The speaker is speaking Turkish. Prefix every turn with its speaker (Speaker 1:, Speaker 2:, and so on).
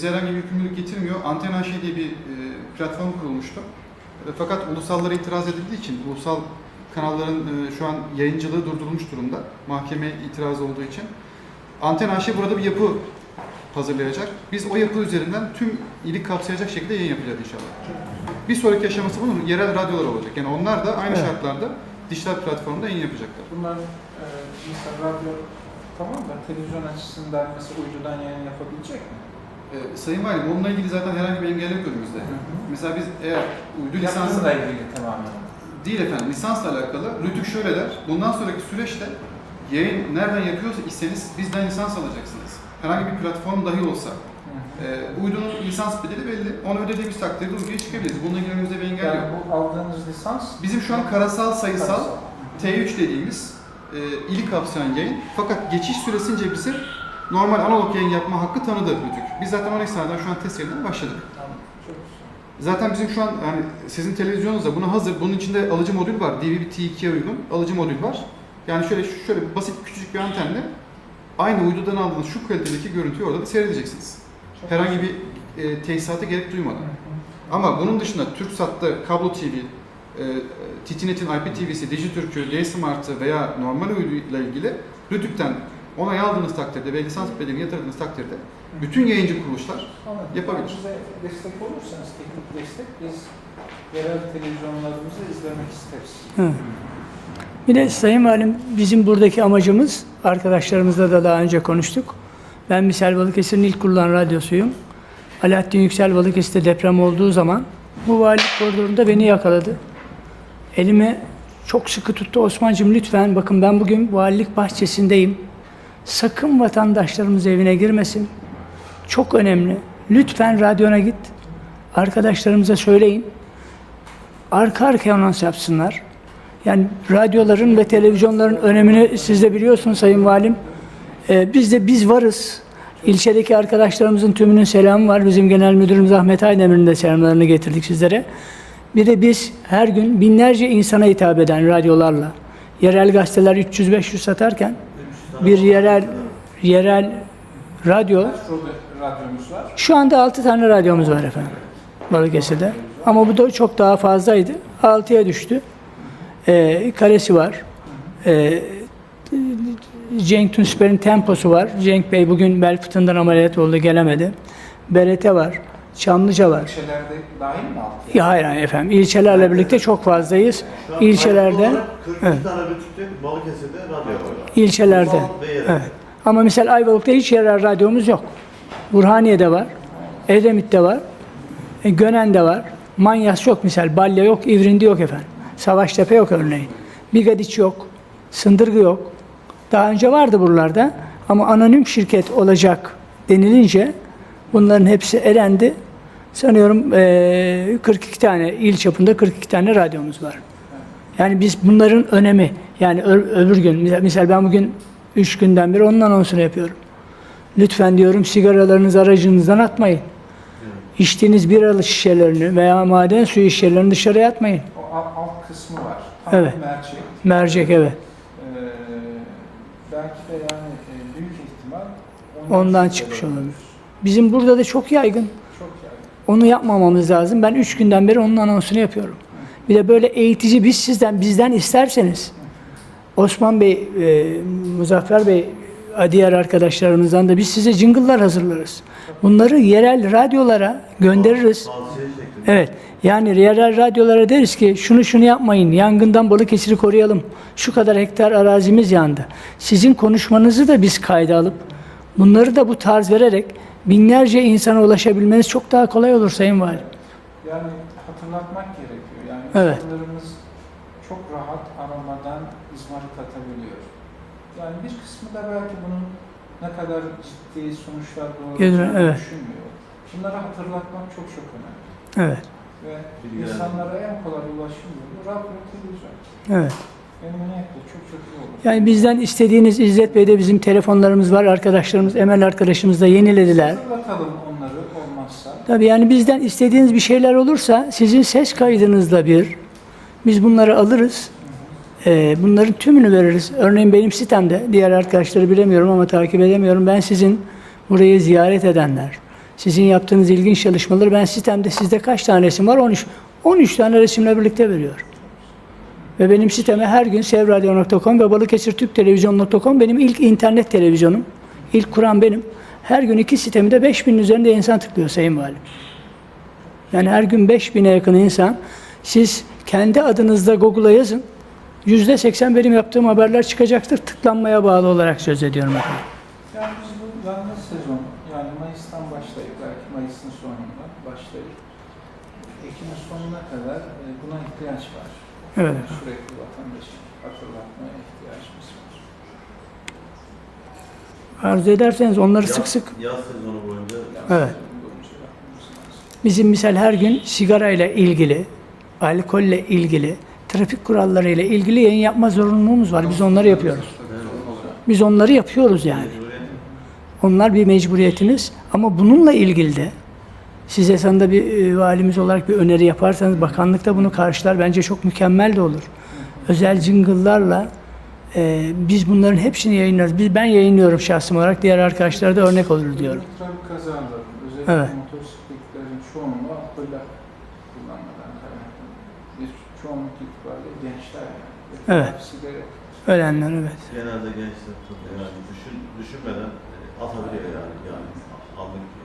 Speaker 1: bize herhangi bir yükümlülük getirmiyor. Anten AŞ diye bir e, platform kurulmuştu. E, fakat ulusallara itiraz edildiği için ulusal kanalların e, şu an yayıncılığı durdurulmuş durumda. Mahkeme itirazı olduğu için. Anten AŞ burada bir yapı hazırlayacak. Biz o yapı üzerinden tüm ili kapsayacak şekilde yayın yapacağız inşallah. Bir sonraki aşaması bunun yerel radyolar olacak. Yani onlar da aynı
Speaker 2: Evet.
Speaker 1: şartlarda dijital platformda yayın yapacaklar.
Speaker 3: Bunlar e, mesela radyo tamam da televizyon açısından mesela uydudan yayın yapabilecek mi?
Speaker 1: E, Sayın Valim onunla ilgili zaten herhangi bir engel yok önümüzde. Mesela biz eğer uydu lisansı
Speaker 3: Lisansla ilgili tamamen.
Speaker 1: değil efendim lisansla alakalı Rütük şöyle der. Bundan sonraki süreçte yayın nereden yapıyorsa iseniz bizden lisans alacaksınız. Herhangi bir platform dahi olsa.
Speaker 3: Hı hı.
Speaker 1: E, uydunun lisans bedeli belli. Onu ödediğimiz takdirde uyduya çıkabiliriz. Bununla ilgili önümüzde bir engel
Speaker 3: Yani
Speaker 1: yok.
Speaker 3: bu aldığınız lisans
Speaker 1: Bizim şu an karasal sayısal
Speaker 3: Karasal.
Speaker 1: T3 dediğimiz e, ili kapsayan yayın. Fakat geçiş süresince bize normal analog yayın yapma hakkı tanıdı Rütük. Biz zaten 10 ekstradan şu an test yayınlarına başladık.
Speaker 3: Tamam, çok güzel.
Speaker 1: Zaten bizim şu an yani sizin televizyonunuzda buna hazır. Bunun içinde alıcı modül var. DVB T2'ye uygun alıcı modül var. Yani şöyle şöyle basit küçücük bir antenle aynı uydudan aldığınız şu kalitedeki görüntüyü orada da seyredeceksiniz.
Speaker 3: Çok
Speaker 1: Herhangi bir e, tesisata gerek duymadan.
Speaker 3: Hı hı.
Speaker 1: Ama bunun dışında TürkSat'ta kablo TV, e, TTNet'in IPTV'si, Dijitürk'ü, G-Smart'ı veya normal uyduyla ilgili Rütük'ten onay aldığınız takdirde ve lisans bedelini yatırdığınız takdirde bütün yayıncı kuruluşlar
Speaker 3: Anladım.
Speaker 1: Yapabilir.
Speaker 3: Bize destek olursanız, teknik destek, biz yerel televizyonlarımızı izlemek isteriz.
Speaker 2: Hı. Bir de Sayın Valim bizim buradaki amacımız, arkadaşlarımızla da daha önce konuştuk. Ben misal Balıkesir'in ilk kurulan radyosuyum. Alaaddin Yüksel Balıkesir'de deprem olduğu zaman bu valilik koridorunda beni yakaladı. Elimi çok sıkı tuttu. Osman'cığım lütfen bakın ben bugün valilik bahçesindeyim. Sakın vatandaşlarımız evine girmesin. Çok önemli. Lütfen radyona git. Arkadaşlarımıza söyleyin. Arka arkaya anons yapsınlar. Yani radyoların ve televizyonların önemini siz de biliyorsunuz Sayın Valim. Ee, biz de biz varız. İlçedeki arkadaşlarımızın tümünün selamı var. Bizim Genel Müdürümüz Ahmet Aydemir'in de selamlarını getirdik sizlere. Bir de biz her gün binlerce insana hitap eden radyolarla, yerel gazeteler 300-500 satarken bir yerel yerel radyo
Speaker 3: radyomuz var?
Speaker 2: şu anda 6 tane radyomuz var efendim Balıkesir'de. Ama bu da çok daha fazlaydı. 6'ya düştü. Ee, karesi var. Ee, Cenk Tunçber'in temposu var. Cenk Bey bugün bel fıtığından ameliyat oldu, gelemedi. BRT var. Çamlıca var.
Speaker 3: İlçelerde dahil mi altı?
Speaker 2: Ya hayır hayır efendim. İlçelerle birlikte çok fazlayız. İlçelerde,
Speaker 4: 42
Speaker 2: evet.
Speaker 4: tane bütçükte Balıkesir'de radyo var.
Speaker 2: ilçelerde.
Speaker 4: Ve.
Speaker 2: Evet. Ama mesela Ayvalık'ta hiç yerel radyomuz yok. Burhaniye'de var. Edemit'te var. E, Gönen'de var. Manyas yok misal. Balya yok. İvrindi yok efendim. Savaştepe yok örneğin. Bigadiç yok. Sındırgı yok. Daha önce vardı buralarda. Ama anonim şirket olacak denilince bunların hepsi elendi. Sanıyorum e, 42 tane il çapında 42 tane radyomuz var. Yani biz bunların önemi yani ö- öbür gün misal, misal ben bugün 3 günden beri onun anonsunu yapıyorum. Lütfen diyorum sigaralarınızı aracınızdan atmayın. İçtiğiniz biralı şişelerini veya maden suyu şişelerini dışarıya atmayın.
Speaker 3: O alt, alt kısmı var. Tam
Speaker 2: Evet.
Speaker 3: mercek.
Speaker 2: Mercek evet.
Speaker 3: Ee, belki de yani e, büyük ihtimal
Speaker 2: Ondan çıkmış olabilir. Bizim burada da çok yaygın.
Speaker 3: Çok yani.
Speaker 2: Onu yapmamamız lazım. Ben 3 günden beri onun anonsunu yapıyorum. Bir de böyle eğitici biz sizden bizden isterseniz Osman Bey, e, Muzaffer Bey, diğer arkadaşlarımızdan da biz size jingle'lar hazırlarız. Bunları yerel radyolara göndeririz. Evet. Yani yerel radyolara deriz ki şunu şunu yapmayın. Yangından Balıkesir'i koruyalım. Şu kadar hektar arazimiz yandı. Sizin konuşmanızı da biz kayda alıp bunları da bu tarz vererek binlerce insana ulaşabilmeniz çok daha kolay olur Sayın Valim.
Speaker 3: Yani hatırlatmak gerekiyor. Yani
Speaker 2: Evet.
Speaker 3: insanlarımız çok rahat aramadan izmarit atabiliyor. Yani bir kısmı da belki bunun ne kadar ciddi sonuçlar doğuracağını
Speaker 2: evet.
Speaker 3: düşünmüyor. Bunları hatırlatmak çok çok önemli.
Speaker 2: Evet.
Speaker 3: Ve insanlara en kolay ulaşım yolu radyo televizyon.
Speaker 2: Evet. Yani bizden istediğiniz İzzet Bey'de bizim telefonlarımız var. Arkadaşlarımız, Emel arkadaşımız da yenilediler.
Speaker 3: Onları olmazsa.
Speaker 2: Tabii yani bizden istediğiniz bir şeyler olursa sizin ses kaydınızla bir biz bunları alırız. Ee, bunların tümünü veririz. Örneğin benim sitemde diğer arkadaşları bilemiyorum ama takip edemiyorum. Ben sizin burayı ziyaret edenler, Sizin yaptığınız ilginç çalışmaları ben sitemde sizde kaç tane resim var? 13. 13 tane resimle birlikte veriyorum. Ve benim siteme her gün sevradio.com ve balıkesirtürktelevizyon.com benim ilk internet televizyonum. İlk kuran benim. Her gün iki sitemi de 5000'in üzerinde insan tıklıyor Sayın Valim. Yani her gün 5000'e yakın insan. Siz kendi adınızda Google'a yazın. Yüzde seksen benim yaptığım haberler çıkacaktır. Tıklanmaya bağlı olarak söz ediyorum efendim.
Speaker 3: Yani biz bu yangın sezonu, yani Mayıs'tan başlayıp, belki Mayıs'ın sonunda başlayıp, Ekim'in sonuna kadar e, buna ihtiyaç var.
Speaker 2: Evet.
Speaker 3: Sürekli vatandaşı hatırlatmaya ihtiyacımız var.
Speaker 2: Arzu ederseniz onları
Speaker 4: Yaz-
Speaker 2: sık sık
Speaker 4: Yaz sezonu boyunca
Speaker 2: Evet.
Speaker 3: sezon boyunca yapmamız lazım.
Speaker 2: bizim misal her gün sigarayla ilgili, alkolle ilgili, trafik kurallarıyla ilgili yayın yapma zorunluluğumuz var. Biz onları yapıyoruz. Biz onları yapıyoruz yani. Onlar bir mecburiyetiniz ama bununla ilgili de siz esasında bir e, valimiz olarak bir öneri yaparsanız bakanlık da bunu karşılar. Bence çok mükemmel de olur. Özel jingle'larla e, biz bunların hepsini yayınlarız. Biz, ben yayınlıyorum şahsım olarak. Diğer arkadaşlara da örnek olur diyorum.
Speaker 3: Trafik kazaları, özellikle
Speaker 2: Evet.
Speaker 3: motosikletlerin çoğunluğu alkolle kullanmadan kaynaklanıyor. Bir çoğunluk itibariyle gençler yani. Ve
Speaker 2: Evet.
Speaker 3: Sigara
Speaker 2: Ölenler evet.
Speaker 4: genelde gençler yani düşün, düşünmeden e, atabiliyor yani. yani anlık